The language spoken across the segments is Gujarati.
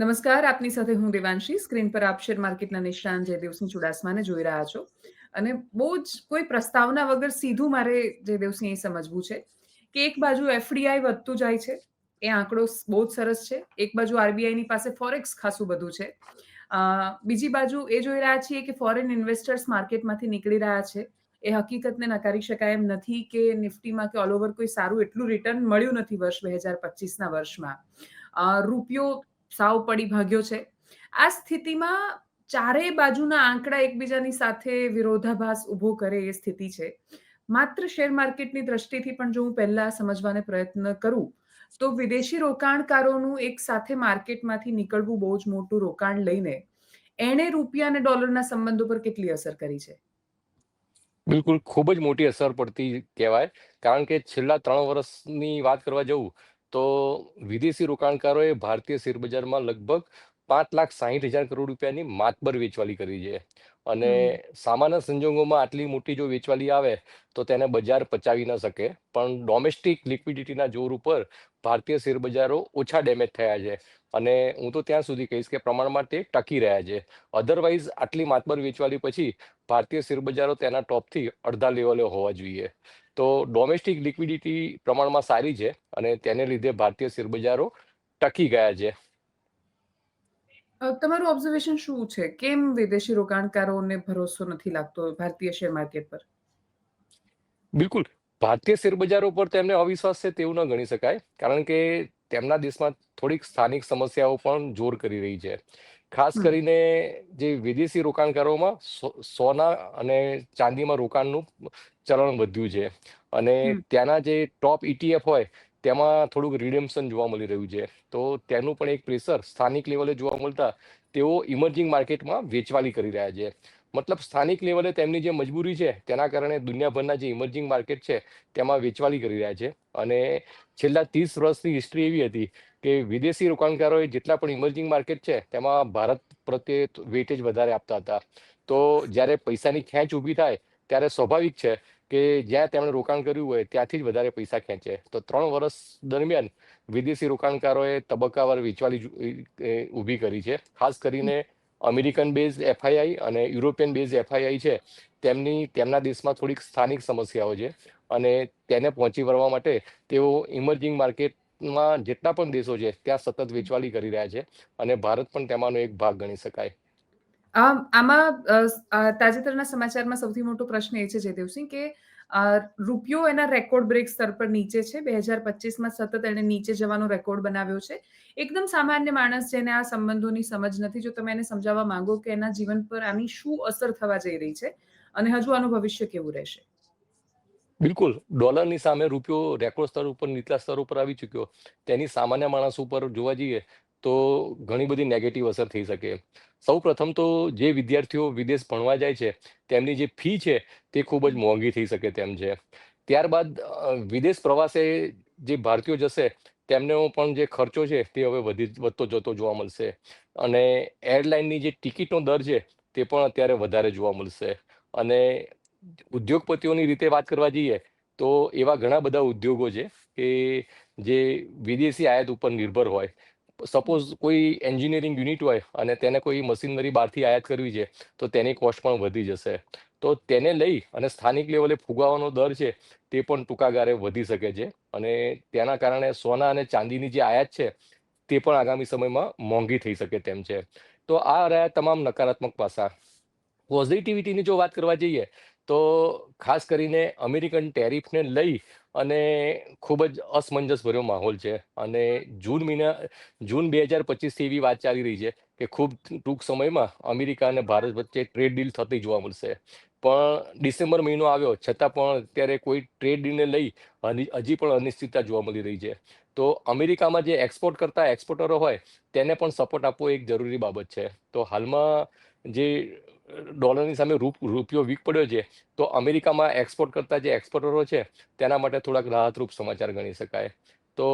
નમસ્કાર, આપની સાથે હું દેવાંશી. સ્ક્રીન પર આપ શેર માર્કેટના નિષ્ણાંત જયદેવસિંહ ચુડાસમાને જોઈ રહ્યા છો. અને બહુ જ કોઈ પ્રસ્તાવના વગર સીધું મારે જયદેવસિંહ એ સમજવું છે કે એક બાજુ એફડીઆઈ વધતું જાય છે, એ આંકડો બહુ જ સરસ છે. એક બાજુ આરબીઆઈની પાસે ફોરેક્સ ખાસું બધું છે. બીજી બાજુ એ જોઈ રહ્યા છીએ કે ફોરેન ઇન્વેસ્ટર્સ માર્કેટમાંથી નીકળી રહ્યા છે. એ હકીકતને નકારી શકાય એમ નથી કે નિફ્ટીમાં કે ઓલ ઓવર કોઈ સારું એટલું રિટર્ન મળ્યું નથી વર્ષ બે હજાર પચીસના વર્ષમાં. રૂપિયો સાવ પડી ભાગ્યો છે. આ સ્થિતિમાં ચારેય બાજુના આંકડા એકબીજાની સાથે વિરોધાભાસ ઊભો કરે એ સ્થિતિ છે. માત્ર શેર માર્કેટની દ્રષ્ટિથી પણ જો હું પહેલા સમજવાને પ્રયત્ન કરું, તો વિદેશી રોકાણકારોનું એક સાથે માર્કેટમાંથી નીકળવું બહુ જ મોટું રોકાણ લઈને એણે રૂપિયા અને ડોલરના સંબંધો પર કેટલી અસર કરી છે? બિલકુલ ખૂબ જ મોટી અસર પડતી કહેવાય. કારણ કે છેલ્લા ત્રણ વર્ષની વાત કરવા જવું તો વિદેશી રોકાણકારોએ ભારતીય શેરબજારમાં લગભગ પાંચ લાખ સાહીઠ હજાર કરોડ રૂપિયાની માતબર વેચવાલી કરી છે. અને સામાન્ય સંજોગોમાં આટલી મોટી જો વેચવાલી આવે તો તેને બજાર પચાવી ન શકે. પણ ડોમેસ્ટિક લિક્વિડિટીના જોર ઉપર ભારતીય શેરબજારો ઓછા ડેમેજ થયા છે. અને હું તો ત્યાં સુધી કહીશ કે પ્રમાણમાં તે ટકી રહ્યા છે. અધરવાઇઝ આટલી માતબર વેચવાલી પછી ભારતીય શેરબજારો તેના ટોપથી અડધા લેવલે હોવા જોઈએ. તો ડોમેસ્ટિક લિક્વિડિટી પ્રમાણમાં સારી છે અને તેને લીધે ભારતીય શેરબજારો ટકી ગયા છે. તમારું ઓબ્ઝર્વેશન શું છે? કેમ વિદેશી રોકાણકારોને ભરોસો નથી લાગતો ભારતીય શેર માર્કેટ પર? બિલકુલ. ભારતીય શેરબજારો પર તેમને અવિશ્વાસ છે તેવું ન ગણી શકાય. કારણ કે તેમના દેશમાં થોડીક સ્થાનિક સમસ્યાઓ પણ જોર કરી રહી છે. ખાસ કરીને જે વિદેશી રોકાણકારોમાં સોના અને ચાંદીમાં રોકાણનું ચલણ વધ્યું છે. અને ત્યાંના જે ટોપ ઇટીએફ હોય તેમાં થોડુંક રિડેમ્પશન જોવા મળી રહ્યું છે. તો તેનું પણ એક પ્રેશર સ્થાનિક લેવલે જોવા મળતા તેઓ ઇમર્જિંગ માર્કેટમાં વેચવાલી કરી રહ્યા છે. મતલબ સ્થાનિક લેવલે તેમની જે મજબૂરી છે તેના કારણે દુનિયાભરના જે ઇમર્જિંગ માર્કેટ છે તેમાં વેચવાલી કરી રહ્યા છે. અને છેલ્લા ત્રીસ વર્ષની હિસ્ટ્રી એવી હતી કે વિદેશી રોકાણકારોએ જેટલા પણ ઇમર્જિંગ માર્કેટ છે, તેમાં ભારત પ્રત્યે વેટેજ વધારે આપતા હતા. તો જ્યારે પૈસાની ખેંચ ઊભી થાય, ત્યારે સ્વાભાવિક છે કે જ્યાં તેમણે રોકાણ કર્યું હોય, ત્યાંથી જ વધારે પૈસા ખેંચે. તો ત્રણ વર્ષ દરમિયાન વિદેશી રોકાણકારોએ તબક્કાવાર વેચવાલી ઊભી કરી છે. ખાસ કરીને અમેરિકન બેઝ એફઆઈઆઈ અને યુરોપિયન બેઝ એફઆઈઆઈ છે, તેમની, તેમના દેશમાં થોડીક સ્થાનિક સમસ્યાઓ છે અને તેને પહોંચી વળવા માટે તેઓ ઇમર્જિંગ માર્કેટમાં જેટલા પણ દેશો છે, ત્યાં સતત વેચવાલી કરી રહ્યા છે અને ભારત પણ તેમાંનો એક ભાગ ગણી શકાય. આમ તાજેતરના સમાચારમાં સૌથી મોટો પ્રશ્ન એ છે, જયદેવસિંહ, કે રૂપિયો એના રેકોર્ડ બ્રેક સ્તર પર નીચે છે. બે હજાર પચીસમાં સતત એને નીચે જવાનો રેકોર્ડ બનાવ્યો છે. એકદમ સામાન્ય માણસ જેને આ સંબંધોની સમજ નથી. જો તમે એને સમજાવવા માંગો કે એના જીવન પર આની શું અસર થવા જઈ રહી છે અને હજુ આનું ભવિષ્ય કેવું રહેશે? બિલકુલ. ડોલરની સામે રૂપિયો રેકોર્ડ સ્તર ઉપર, નીચલા સ્તર ઉપર આવી ચૂક્યો. તેની સામાન્ય માણસ ઉપર જોવા જઈએ તો ઘણી બધી નેગેટિવ અસર થઈ શકે. સૌ પ્રથમ તો જે વિદ્યાર્થીઓ વિદેશ ભણવા જાય છે, તેમની જે ફી છે તે ખૂબ જ મોંઘી થઈ શકે તેમ છે. ત્યારબાદ વિદેશ પ્રવાસે જે ભારતીયો જશે, તેમનો પણ જે ખર્ચો છે તે હવે વધી વધતો જતો જોવા મળશે. અને એરલાઇનની જે ટિકિટનો દર છે તે પણ અત્યારે વધારે જોવા મળશે. અને ઉદ્યોગપતિઓની રીતે વાત કરવા જઈએ, તો એવા ઘણા બધા ઉદ્યોગો છે કે જે વિદેશી આયાત ઉપર નિર્ભર હોય. સપોઝ કોઈ એન્જિનિયરિંગ યુનિટ હોય અને તેને કોઈ મશીનરી બહારથી આયાત કરવી છે, તો તેની કોસ્ટ પણ વધી જશે. તો તેને લઈ અને સ્થાનિક લેવલે ફુગાવાનો દર છે તે પણ ટૂંકા ગાળે વધી શકે છે અને તેના કારણે સોના અને ચાંદીની જે આયાત છે તે પણ આગામી સમયમાં મોંઘી થઈ શકે તેમ છે. તો આ રહ્યા તમામ નકારાત્મક પાસા. પોઝિટિવિટીની જો વાત કરવા જઈએ તો ખાસ કરીને અમેરિકન ટેરિફને લઈ અને ખૂબ જ અસમંજસભર્યો માહોલ છે. અને જૂન મહિના જૂન બે હજાર પચીસથી એવી વાત ચાલી રહી છે કે ખૂબ ટૂંક સમયમાં અમેરિકા અને ભારત વચ્ચે ટ્રેડ ડીલ થતી જોવા મળશે. પણ ડિસેમ્બર મહિનો આવ્યો છતાં પણ અત્યારે કોઈ ટ્રેડ ડીલને લઈ હજી પણ અનિશ્ચિતતા જોવા મળી રહી છે. તો અમેરિકામાં જે એક્સપોર્ટ કરતા એક્સપોર્ટરો હોય તેને પણ સપોર્ટ આપવો એક જરૂરી બાબત છે. તો હાલમાં જે ડોલરની સામે રૂપ રૂપિયો વીક પડ્યો છે તો અમેરિકામાં એક્સપોર્ટ કરતા જે એક્સપોર્ટરો છે તેના માટે થોડાક રાહતરૂપ સમાચાર ગણી શકાય. તો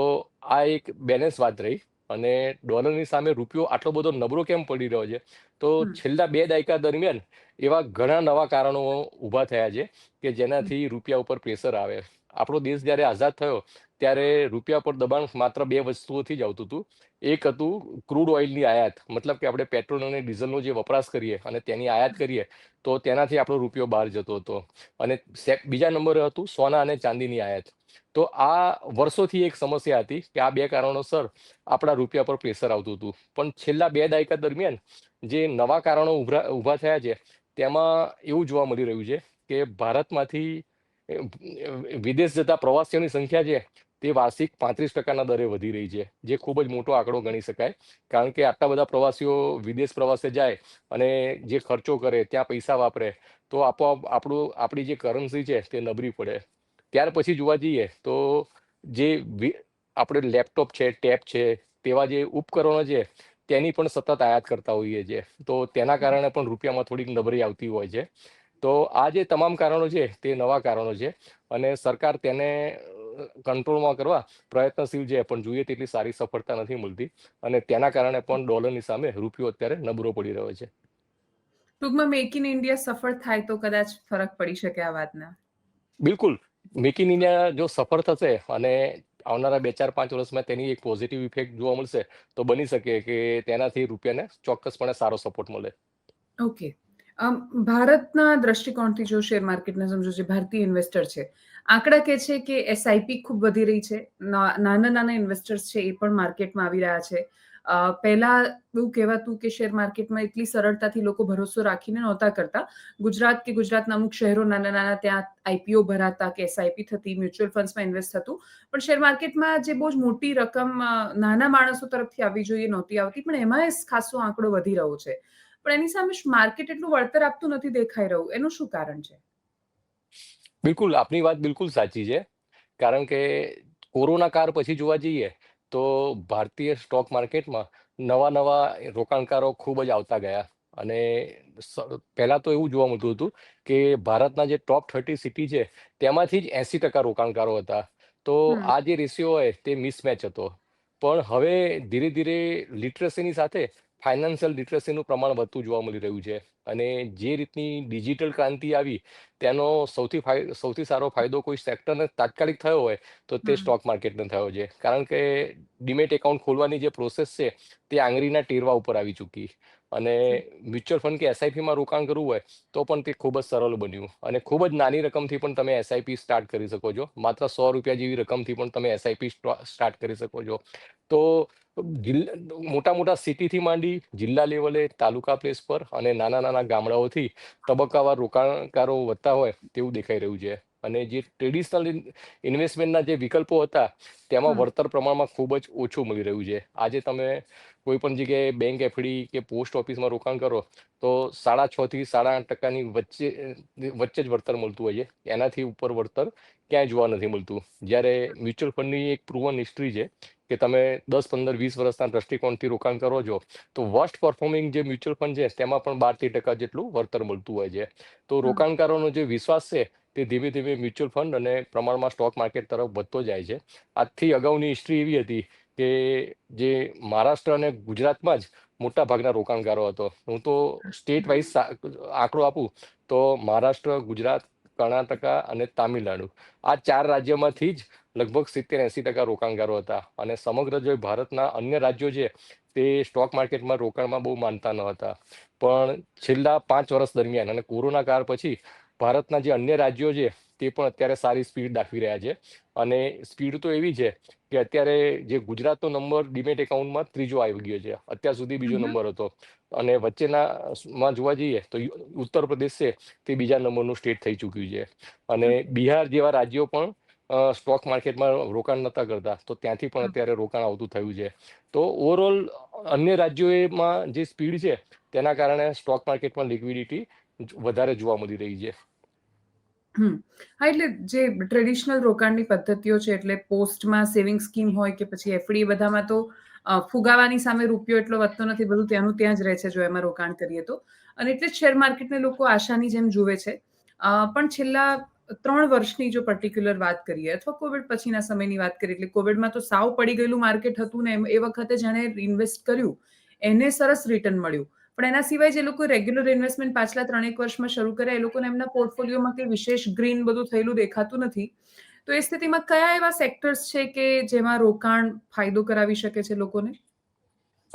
આ એક બેલેન્સ વાત રહી અને ડોલરની સામે રૂપિયો આટલો બધો નબળો કેમ પડી રહ્યો છે? તો છેલ્લા બે દાયકા દરમિયાન એવા ઘણા નવા કારણો ઊભા થયા છે કે જેનાથી રૂપિયા ઉપર પ્રેશર આવે. આપણો દેશ જ્યારે આઝાદ થયો, ત્યારે રૂપિયા પર દબાણ માત્ર બે વસ્તુઓથી જ આવતું હતું. એક હતું ક્રૂડ ઓઇલની આયાત. મતલબ કે આપણે પેટ્રોલ અને ડીઝલનો જે વપરાશ કરીએ અને તેની આયાત કરીએ, તો તેનાથી આપણો રૂપિયો બહાર જતો હતો. અને બીજા નંબરે હતું સોના અને ચાંદીની આયાત. તો આ વર્ષોથી એક સમસ્યા હતી કે આ બે કારણોસર આપણા રૂપિયા પર પ્રેશર આવતું હતું. પણ છેલ્લા બે દાયકા દરમિયાન જે નવા કારણો ઉભરા ઊભા થયા છે, તેમાં એવું જોવા મળી રહ્યું છે કે ભારતમાંથી વિદેશ જતા પ્રવાસીઓની સંખ્યા છે તે વાર્ષિક પાંત્રીસ ટકાના દરે વધી રહી છે, જે ખૂબ જ મોટો આંકડો ગણી શકાય. કારણ કે આટલા બધા પ્રવાસીઓ વિદેશ પ્રવાસે જાય અને જે ખર્ચો કરે, ત્યાં પૈસા વાપરે, તો આપોઆપ આપણું, આપણી જે કરન્સી છે, તે નબળી પડે. ત્યાર પછી જોવા જઈએ, તો જે આપણે લેપટોપ છે, ટેબ છે, તેવા જે ઉપકરણો છે, તેની પણ સતત આયાત કરતા હોઈએ છીએ. તો તેના કારણે પણ રૂપિયામાં થોડીક નબળી આવતી હોય છે. તો આ જે તમામ કારણો છે તે નવા કારણો છે અને સરકાર તેને કંટ્રોલમાં કરવા પ્રયત્નશીલ છે પણ જોઈએ તેટલી સારી સફળતા નથી મળતી અને તેના કારણે પણ ડોલરની સામે રૂપિયો અત્યારે નબળો પડી રહ્યો છે. ટૂંકમાં મેક ઇન ઇન્ડિયા સફળ થાય તો કદાચ ફરક પડી શકે આ વાતના? બિલકુલ. મેક ઇન ઇન્ડિયા જો સફળ થશે અને આવનારા બે ચાર પાંચ વર્ષમાં તેની એક પોઝિટિવ ઇફેક્ટ જોવા મળશે તો બની શકે કે તેનાથી રૂપિયાને ચોક્કસપણે સારો સપોર્ટ મળે. ઓકે. ભારતના દ્રષ્ટિકોણથી જો શેર માર્કેટને સમજો જે ભારતીય ઇન્વેસ્ટર છે, આંકડા કહે છે કે એસઆઈપી ખૂબ વધી રહી છે નાના નાના ઇન્વેસ્ટર્સ છે એ પણ માર્કેટમાં આવી રહ્યા છે. પહેલા એવું કહેવાતું કે શેર માર્કેટમાં એટલી સરળતાથી લોકો ભરોસો રાખીને નહોતા કરતા. ગુજરાત કે ગુજરાતના અમુક શહેરો નાના નાના ત્યાં આઈપીઓ ભરાતા કે એસઆઈપી થતી, મ્યુચ્યુઅલ ફંડ્સમાં ઇન્વેસ્ટ થતું. પણ શેર માર્કેટમાં જે બહુ જ મોટી રકમ નાના માણસો તરફથી આવવી જોઈએ, નહોતી આવતી, પણ એમાં ખાસો આંકડો વધી રહ્યો છે. પણ એની સામે માર્કેટ એટલું વળતર આપતું નથી દેખાઈ રહ્યું? એનું શું કારણ છે? બિલકુલ આપની વાત બિલકુલ સાચી છે. કારણ કે કોરોના કાળ પછી જોવા જઈએ તો ભારતીય સ્ટોક માર્કેટમાં નવા નવા રોકાણકારો ખૂબ જ આવતા ગયા. અને પહેલાં તો એવું જોવા મળતું હતું કે ભારતના જે ટોપ થર્ટી સિટી છે તેમાંથી જ એસી ટકા રોકાણકારો હતા. તો આ જે રેશિયો હોય તે મિસમેચ હતો. પણ હવે ધીરે ધીરે લિટરસીની સાથે ફાઇનાન્શિયલ લિટરસીનું પ્રમાણ વધતું જોવા મળી રહ્યું છે. અને જે રીતની ડિજિટલ ક્રાંતિ આવી તેનો સૌથી ફાય સૌથી સારો ફાયદો કોઈ સેક્ટરને તાત્કાલિક થયો હોય તો તે સ્ટોક માર્કેટને થયો છે. કારણ કે ડીમેટ એકાઉન્ટ ખોલવાની જે પ્રોસેસ છે તે આંગળીના ટેરવા ઉપર આવી ચૂકી. અને મ્યુચ્યુઅલ ફંડ કે એસઆઈપીમાં રોકાણ કરવું હોય, તો પણ તે ખૂબ જ સરળ બન્યું. અને ખૂબ જ નાની રકમથી પણ તમે એસઆઈપી સ્ટાર્ટ કરી શકો છો. માત્ર સો રૂપિયા જેવી રકમથી પણ તમે એસઆઈપી સ્ટાર્ટ કરી શકો છો. તો મોટા મોટા સિટીથી માંડી જિલ્લા લેવલે, તાલુકા પ્લેસ પર અને નાના નાના ગામડાઓથી તબક્કાવાર રોકાણકારો વધતા હોય તેવું દેખાઈ રહ્યું છે. અને જે ટ્રેડિશનલ ઇન્વેસ્ટમેન્ટના જે વિકલ્પો હતા તેમાં વળતર પ્રમાણમાં ખૂબ જ ઓછું મળી રહ્યું છે. આજે તમે કોઈ પણ જગ્યાએ બેંક એફડી કે પોસ્ટ ઓફિસમાં રોકાણ કરો તો સાડા છ થી સાડા આઠ ટકાની વચ્ચે વચ્ચે જ વળતર મળતું હોય છે. એનાથી ઉપર વળતર ક્યાંય જોવા નથી મળતું. જ્યારે મ્યુચ્યુઅલ ફંડની એક પ્રુવન હિસ્ટ્રી છે કે તમે દસ પંદર વીસ વર્ષના દ્રષ્ટિકોણથી રોકાણ કરો છો તો વર્સ્ટ પરફોર્મિંગ જે મ્યુચ્યુઅલ ફંડ છે તેમાં પણ બાર તેર ટકા જેટલું વળતર મળતું હોય છે. તો રોકાણકારોનો જે વિશ્વાસ છે તે ધીમે ધીમે મ્યુચ્યુઅલ ફંડ અને પ્રમાણમાં સ્ટોક માર્કેટ તરફ વધતો જાય છે. આજથી અગાઉની હિસ્ટ્રી એવી હતી કે જે મહારાષ્ટ્ર અને ગુજરાતમાં જ મોટા ભાગના રોકાણકારો હતો. હું તો સ્ટેટ વાઇઝ આંકડો આપું તો મહારાષ્ટ્ર ગુજરાત કર્ણાટકા અને તામિલનાડુ આ ચાર રાજ્યમાંથી જ લગભગ સિત્તેર એંસી ટકા રોકાણકારો હતા. અને સમગ્ર જે ભારતના અન્ય રાજ્યો છે તે સ્ટોક માર્કેટમાં રોકાણમાં બહુ માનતા ન હતા. પણ છેલ્લા પાંચ વર્ષ દરમિયાન અને કોરોના કાળ પછી ભારતના જે અન્ય રાજ્યો છે તે પણ અત્યારે સારી સ્પીડ દાખવી રહ્યા છે. અને સ્પીડ તો એવી છે કે અત્યારે જે ગુજરાતનો નંબર ડીમેટ એકાઉન્ટમાં ત્રીજો આવી ગયો છે. અત્યાર સુધી બીજો નંબર હતો. અને વચ્ચેના માં જોવા જઈએ તો ઉત્તર પ્રદેશ છે તે બીજા નંબરનું સ્ટેટ થઈ ચૂક્યું છે. અને બિહાર જેવા રાજ્યો પણ અ, સ્ટોક માર્કેટમાં રોકાણ નહોતા કરતા. તો ત્યાંથી પણ અત્યારે રોકાણ આવતું થયું છે. તો ઓવરઓલ અન્ય રાજ્યોમાં જે સ્પીડ છે તેના કારણે સ્ટોક માર્કેટમાં લિક્વિડિટી વધારે જોવા મળી રહી છે. હા એટલે જે ટ્રેડિશનલ રોકાણની પદ્ધતિઓ છે એટલે પોસ્ટમાં સેવિંગ સ્કીમ હોય કે પછી એફડી બધામાં તો ફુગાવાની સામે રૂપિયો એટલો વધતો નથી બધું ત્યાંનું ત્યાં જ રહે છે જો એમાં રોકાણ કરીએ તો. અને એટલે શેર માર્કેટને લોકો આશાની જેમ જુએ છે. પણ છેલ્લા ત્રણ વર્ષની જો પર્ટિક્યુલર વાત કરીએ, અથવા કોવિડ પછીના સમયની વાત કરીએ, એટલે કોવિડમાં તો સાવ પડી ગયેલું માર્કેટ હતું ને એ વખતે જેણે ઇન્વેસ્ટ કર્યું, એને સરસ રિટર્ન મળ્યું પણ એના સિવાય જે લોકો રેગ્યુલર ઇન્વેસ્ટમેન્ટ પાછલા ત્રણેક વર્ષમાં શરૂ કર્યા, એ લોકોને એમના પોર્ટફોલિયોમાં કંઈ વિશેષ ગ્રીન બધું થયેલું દેખાતું નથી તો એ સ્થિતિમાં કયા એવા સેક્ટર્સ છે કે જેમાં રોકાણ ફાયદો કરાવી શકે છે લોકોને?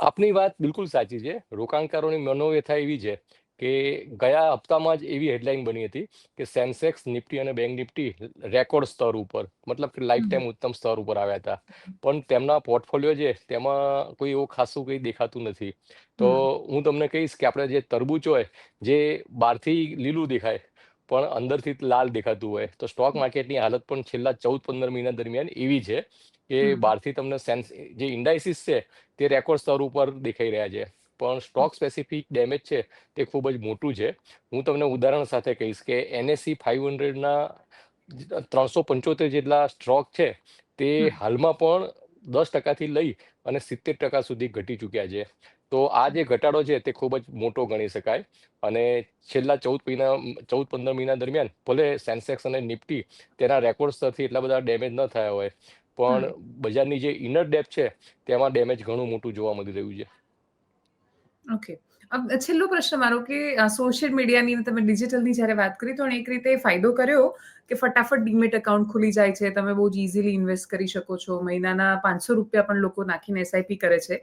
આપની વાત બિલકુલ સાચી છે. રોકાણકારોની મનોવ્યથા એવી છે કે ગયા હપ્તામાં જ એવી હેડલાઇન બની હતી કે સેન્સેક્સ, નિફ્ટી અને બેંક નિફ્ટી રેકોર્ડ સ્તર ઉપર મતલબ કે લાઈફ ટાઈમ ઉત્તમ સ્તર ઉપર આવ્યા હતા. પણ તેમના પોર્ટફોલિયો છે તેમાં કોઈ એવું ખાસું કંઈ દેખાતું નથી. તો હું તમને કહીશ કે આપણે જે તરબૂચ હોય જે બહારથી લીલું દેખાય પણ અંદરથી લાલ દેખાતું હોય તો સ્ટોક માર્કેટની હાલત પણ છેલ્લા ચૌદ પંદર મહિના દરમિયાન એવી છે કે બહારથી તમને સેન્સ જે ઇન્ડાઇસિસ છે તે રેકોર્ડ સ્તર ઉપર દેખાઈ રહ્યા છે. પણ સ્ટોક સ્પેસિફિક ડેમેજ છે તે ખૂબ જ મોટું છે. હું તમને ઉદાહરણ સાથે કહીશ કે એનએસસી ફાઇવ હંડ્રેડના ત્રણસો પંચોતેર જેટલા સ્ટોક છે તે હાલમાં પણ દસ ટકાથી લઈ અને 70% સુધી ઘટી ચૂક્યા છે. તો આ જે ઘટાડો છે તે ખૂબ જ મોટો ગણી શકાય અને છેલ્લા ચૌદ મહિના ચૌદ પંદર મહિના દરમિયાન ભલે સેન્સેક્સ અને નિફ્ટી તેના રેકોર્ડ સ્તરથી એટલા બધા ડેમેજ ન થયા હોય પણ બજારની જે ઇનર ડેપ છે તેમાં ડેમેજ ઘણું મોટું જોવા મળી રહ્યું છે. ઓકે. અબ છેલ્લો પ્રશ્ન મારો કે સોશિયલ મીડિયાની તમે ડિજિટલની જ્યારે વાત કરી તો એક રીતે ફાયદો કર્યો કે ફટાફટ ડીમેટ એકાઉન્ટ ખુલી જાય છે. તમે બહુ જ ઇઝીલી ઇન્વેસ્ટ કરી શકો છો. મહિનાના ₹500 પણ લોકો નાખીને એસઆઈપી કરે છે.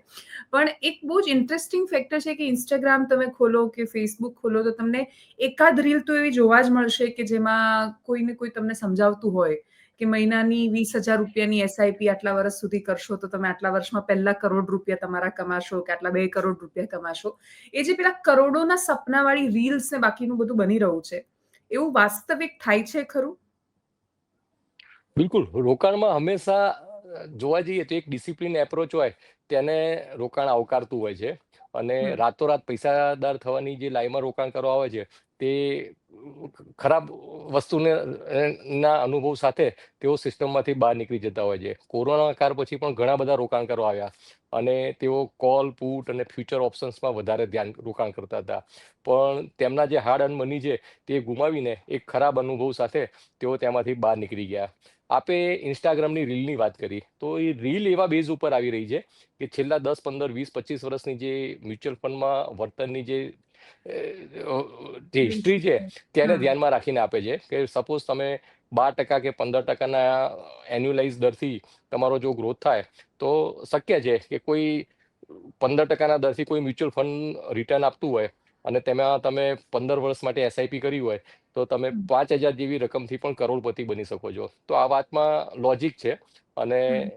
પણ એક બહુ જ ઇન્ટરેસ્ટિંગ ફેક્ટર છે કે ઇન્સ્ટાગ્રામ તમે ખોલો કે ફેસબુક ખોલો તો તમને એકાદ રીલ તો એવી જોવા જ મળશે કે જેમાં કોઈને કોઈ તમને સમજાવતું હોય કે મહિનાની વીસ હજાર રૂપિયાની એસઆઈપી આટલા વર્ષ સુધી કરશો તો તમે આટલા વર્ષમાં પહેલા કરોડ રૂપિયા તમારા કમાશો કે આટલા બે કરોડ રૂપિયા કમાશો. એ જે પેલા કરોડોના સપનાવાળી રીલ્સ ને બાકીનું બધું બની રહ્યું છે. એવું વાસ્તવિક થાય છે ખરું? બિલકુલ. રોકાણમાં હંમેશા જોવા જઈએ તો એક ડિસિપ્લિન એપ્રોચ હોય તેને રોકાણ આવકારતું હોય છે અને. રાતોરાત પૈસાદાર થવાની જે લાઈનમાં રોકાણ કરવા આવે છે તે ખરાબ વસ્તુને ના અનુભવ સાથે તેઓ સિસ્ટમમાંથી બહાર નીકળી જતા હોય છે. કોરોના કાળ પછી પણ ઘણા બધા રોકાણકારો આવ્યા અને તેઓ કોલ, પુટ અને ફ્યુચર ઓપ્શન્સમાં વધારે ધ્યાન રોકાણ કરતા હતા. પણ તેમના જે હાર્ડ અન મની છે તે ગુમાવીને એક ખરાબ અનુભવ સાથે તેઓ તેમાંથી બહાર નીકળી ગયા. આપે ઇન્સ્ટાગ્રામની રીલની વાત કરી તો એ રીલ એવા બેઝ ઉપર આવી રહી છે કે છેલ્લા દસ પંદર વીસ પચીસ વર્ષની જે મ્યુચ્યુઅલ ફંડમાં વર્તનની જે જે હિસ્ટ્રી છે તેને ધ્યાનમાં રાખીને આપે છે કે સપોઝ તમે 12% કે 15% ના એન્યુઅલાઇઝ દરથી તમારો જો ગ્રોથ થાય તો શક્ય છે કે કોઈ પંદર ટકાના દરથી કોઈ મ્યુચ્યુઅલ ફંડ રિટર્ન આપતું હોય અને તેમાં તમે 15 વર્ષ માટે એસઆઈપી કરી હોય તો તમે પાંચ હજાર જેવી રકમથી પણ કરોડપતિ બની શકો છો. તો આ વાતમાં લોજિક છે અને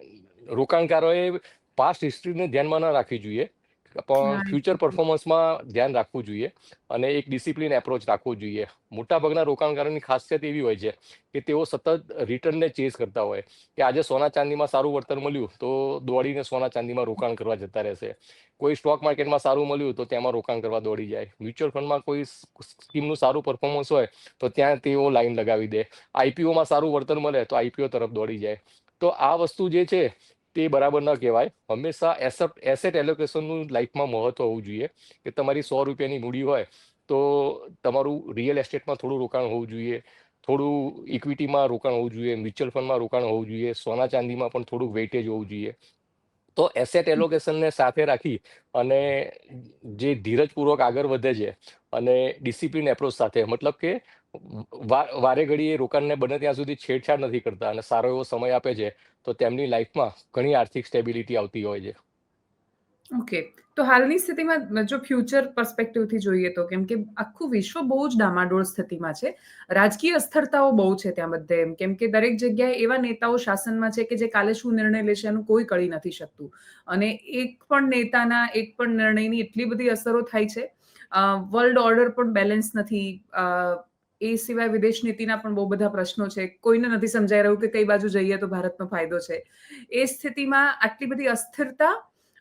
રોકાણકારોએ પાસ્ટ હિસ્ટ્રીને ધ્યાનમાં ન રાખવી જોઈએ. પણ ફ્યુચર પરફોર્મન્સમાં ધ્યાન રાખવું જોઈએ અને એક ડિસિપ્લિન એપ્રોચ રાખવો જોઈએ. મોટાભાગના રોકાણકારોની ખાસિયત એવી હોય છે કે તેઓ સતત રિટર્નને ચેઝ કરતા હોય કે આજે સોના ચાંદીમાં સારું વળતર મળ્યું તો દોડીને સોના ચાંદીમાં રોકાણ કરવા જતા રહેશે. કોઈ સ્ટોક માર્કેટમાં સારું મળ્યું તો તેમાં રોકાણ કરવા દોડી જાય. મ્યુચ્યુઅલ ફંડમાં કોઈ સ્કીમનું સારું પરફોર્મન્સ હોય તો ત્યાં તેઓ લાઈન લગાવી દે. આઈપીઓમાં સારું વળતર મળે તો આઈપીઓ તરફ દોડી જાય. તો આ વસ્તુ જે છે તે બરાબર ન કહેવાય. હંમેશા એસેટ એસેટ એલોકેશનનું લાઈફમાં મહત્વ હોવું જોઈએ કે તમારી સો રૂપિયાની મૂડી હોય તો તમારું રિયલ એસ્ટેટમાં થોડું રોકાણ હોવું જોઈએ. થોડું ઇક્વિટીમાં રોકાણ હોવું જોઈએ, મ્યુચ્યુઅલ ફંડમાં રોકાણ હોવું જોઈએ, સોના ચાંદીમાં પણ થોડુંક વેઇટેજ હોવું જોઈએ. તો એસેટ એલોકેશનને સાથે રાખી અને જે ધીરજપૂર્વક આગળ વધે છે અને ડિસિપ્લિન એપ્રોચ સાથે મતલબ કે વારે ઘડીએ રોકાણને બને ત્યાં સુધી છેડછાડ નથી કરતા અને સારો એવો સમય આપે છે, તો તેમની લાઈફમાં ઘણી આર્થિક સ્ટેબિલિટી આવતી હોય છે. ઓકે. તો હાલની સ્થિતિમાં જો ફ્યુચર પર્સપેક્ટિવથી જોઈએ તો, કેમ કે આખું વિશ્વ બહુ જ ડામાડોળ સ્થિતિમાં છે. રાજકીય અસ્થિરતાઓ બહુ છે ત્યાં બધે એમ. કેમ કે દરેક જગ્યાએ એવા નેતાઓ શાસનમાં છે કે જે કાલે શું નિર્ણય લેશે એનું કોઈ કળી નથી શકતું. અને એક પણ નેતાના, એક પણ નિર્ણયની એટલી બધી અસરો થાય છે. વર્લ્ડ ઓર્ડર પણ બેલેન્સ નથી. એ સિવાય વિદેશ નીતિના પણ બહુ બધા પ્રશ્નો છે. કોઈને નથી સમજાઈ રહ્યું કે કઈ બાજુ જઈએ તો ભારતનો ફાયદો છે. એ સ્થિતિમાં આટલી બધી અસ્થિરતા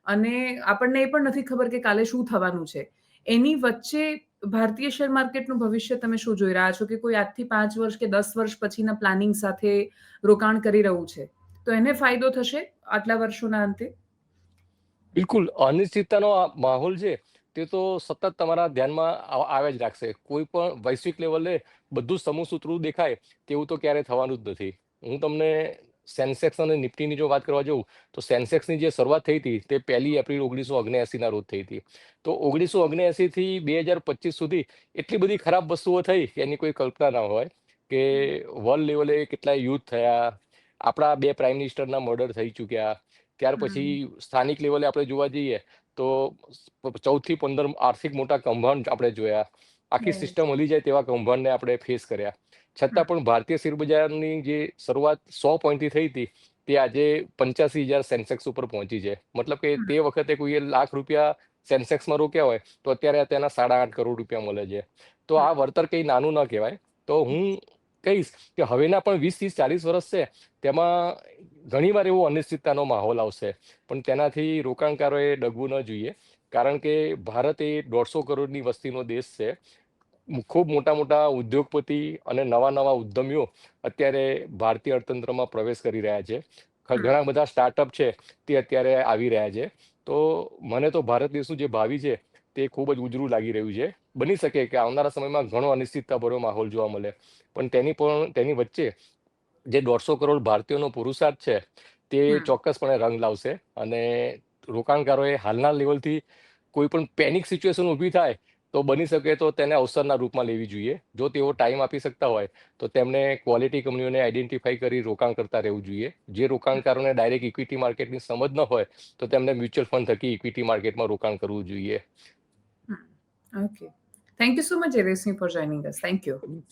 અને આપણને એ પણ નથી ખબર કે કાલે શું થવાનું છે. એની વચ્ચે ભારતીય શેર માર્કેટનું ભવિષ્ય તમે શું જોઈ રહ્યા છો? કે કોઈ આજથી પાંચ વર્ષ કે દસ વર્ષ પછીના પ્લાનિંગ સાથે રોકાણ કરી રહ્યું છે. તો એને ફાયદો થશે આટલા વર્ષોના અંતે? બિલકુલ. અનિશ્ચિતતાનો માહોલ છે તે તો સતત તમારા ધ્યાનમાં આવે જ રાખશે. કોઈ પણ વૈશ્વિક લેવલે બધું સમૂહ સૂત્રું દેખાય તેવું તો ક્યારેય થવાનું જ નથી. હું તમને સેન્સેક્સ અને નિફ્ટીની જો વાત કરવા જાઉં તો સેન્સેક્સની જે શરૂઆત થઈ હતી તે પહેલી એપ્રિલ 1979 ના રોજ થઈ હતી. તો ઓગણીસો ઓગણએંસીથી બે હજાર પચીસ સુધી એટલી બધી ખરાબ વસ્તુઓ થઈ કે એની કોઈ કલ્પના ના હોય. કે વર્લ્ડ લેવલે કેટલા યુદ્ધ થયા આપણા બે પ્રાઇમ મિનિસ્ટરના મર્ડર થઈ ચૂક્યા ત્યાર પછી સ્થાનિક લેવલે આપણે જોવા જઈએ તો ચૌદથી પંદર આર્થિક મોટા કૌભાંડ આપણે જોયા. આખી સિસ્ટમ હલી જાય તેવા કૌભાંડને આપણે ફેસ કર્યા. છતાં પણ ભારતીય શેર બજારની જે શરૂઆત સો પોઈન્ટથી થઈ હતી તે આજે પંચ્યાસી હજાર સેન્સેક્સ ઉપર પહોંચી છે. મતલબ કે તે વખતે કોઈએ લાખ રૂપિયા સેન્સેક્સમાં રોક્યા હોય તો અત્યારે તેના સાડા આઠ કરોડ રૂપિયા મળે છે. તો આ વળતર કંઈ નાનું ન કહેવાય. તો હું કહીશ કે હવેના પણ વીસ ત્રીસ ચાલીસ વર્ષ છે તેમાં ઘણીવાર એવો અનિશ્ચિતતાનો માહોલ આવશે. પણ તેનાથી રોકાણકારોએ ડગવું ન જોઈએ કારણ કે ભારત એ દોઢસો કરોડની વસ્તીનો દેશ છે. ખૂબ મોટા મોટા ઉદ્યોગપતિ અને નવા નવા ઉદ્યમીઓ અત્યારે ભારતીય અર્થતંત્રમાં પ્રવેશ કરી રહ્યા છે. ઘણા બધા સ્ટાર્ટઅપ છે તે અત્યારે આવી રહ્યા છે. તો મને તો ભારત દેશનું જે ભાવિ છે તે ખૂબ જ ઉજળું લાગી રહ્યું છે. બની શકે કે આવનારા સમયમાં ઘણો અનિશ્ચિતતાભર્યો માહોલ જોવા મળે. પણ તેની પણ તેની વચ્ચે જે દોઢસો કરોડ ભારતીયોનો પુરુષાર્થ છે તે ચોક્કસપણે રંગ લાવશે અને રોકાણકારોએ હાલના લેવલથી કોઈ પણ પેનિક સિચ્યુએશન ઊભી થાય તો બની શકે તો તેને અવસરના રૂપમાં લેવી જોઈએ. જો તેઓ ટાઈમ આપી શકતા હોય તો તેમને ક્વોલિટી કંપનીઓને આઈડેન્ટિફાઈ કરી રોકાણ કરતા રહેવું જોઈએ. જે રોકાણકારોને ડાયરેક્ટ ઇક્વિટી માર્કેટની સમજ ન હોય તો તેમને મ્યુચ્યુઅલ ફંડ થકી ઇક્વિટી માર્કેટમાં રોકાણ કરવું જોઈએ. Okay. Thank you so much, Jaydev for joining us. Thank you.